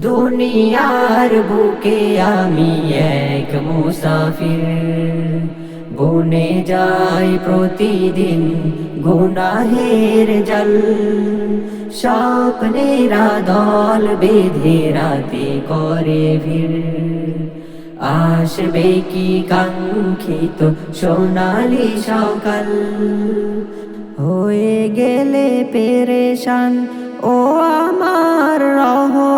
দুনিয়ার বুকে আমি এক মুসাফির। বনে যাই প্রতিদিন গুনাহের জল। স্বপ্নেরা দল বেঁধে রাতে করে ভিড়। আসবে কি কাঙ্ক্ষিত সোনালি সকাল? হয়ে গেলে পেরেশান, ও আমার রহমান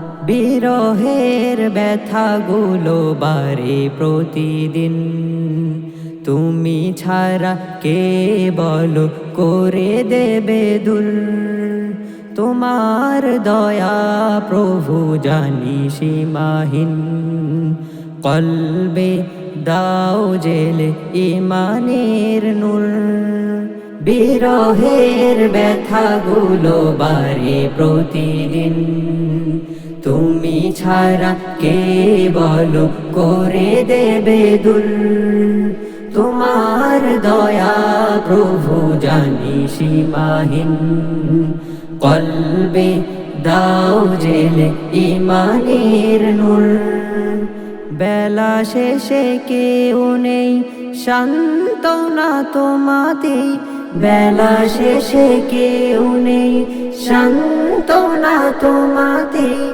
বিরহের ব্যথাগুলো বারে প্রতিদিন। তুমি ছাড়া কে বলো করে দেবে দূর তোমার দয়া প্রভু জানি সীমাহীন। কলবে দাও জেলে ইমানের নূর। বিরহের ব্যথাগুলো বারে প্রতিদিন। তুমি ছাড়া কে বলো করে দেবে দূর তোমার দয়া প্রভু জানি সীমাহীন। কলবে দাও জেলে ইমানের নূর। বেলা শেষে কেউ নেই শান্তনা তোমাতেই। বেলা শেষে কেউ নেই শান্তনা তোমাতেই।